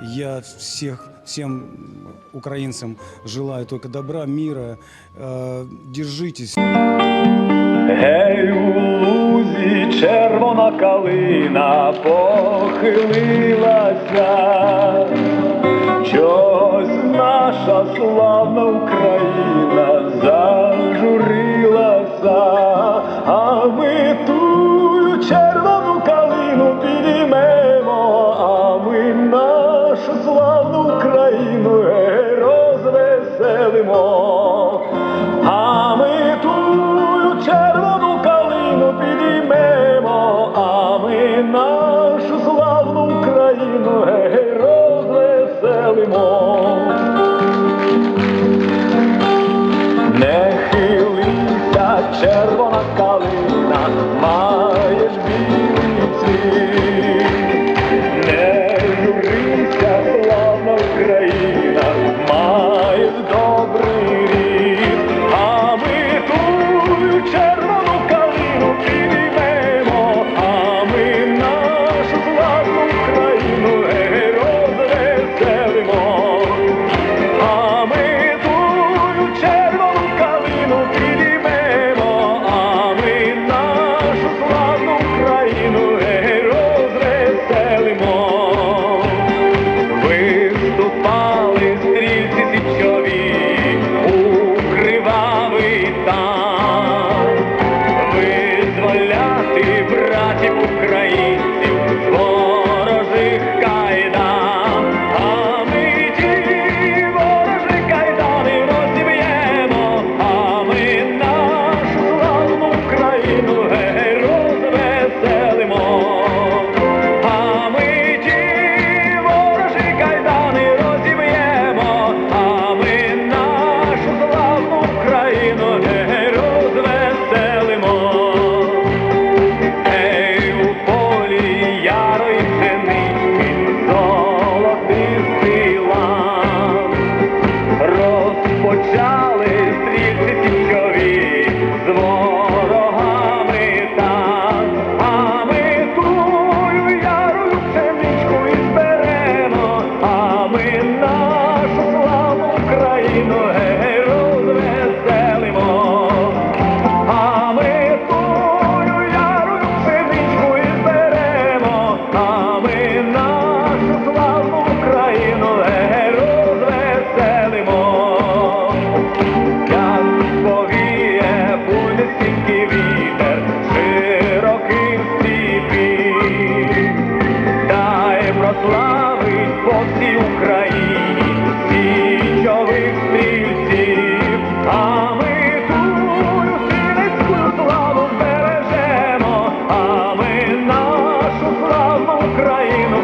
Я всех, всем украинцам желаю только добра, мира. Э, держитесь. Гей, у лузі червона калина похилилась. amor. славить по всій Україні січових стрільців, а ми ту синецьку славу бережемо, а ми нашу славну Україну.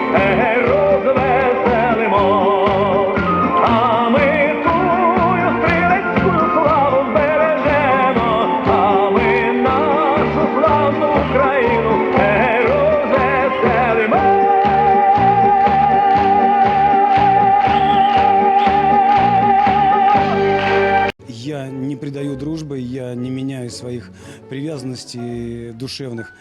не предаю дружбы, я не меняю своих привязанностей душевных.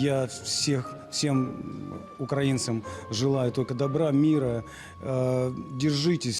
Я всех, всем украинцам желаю только добра, мира. Э, держитесь.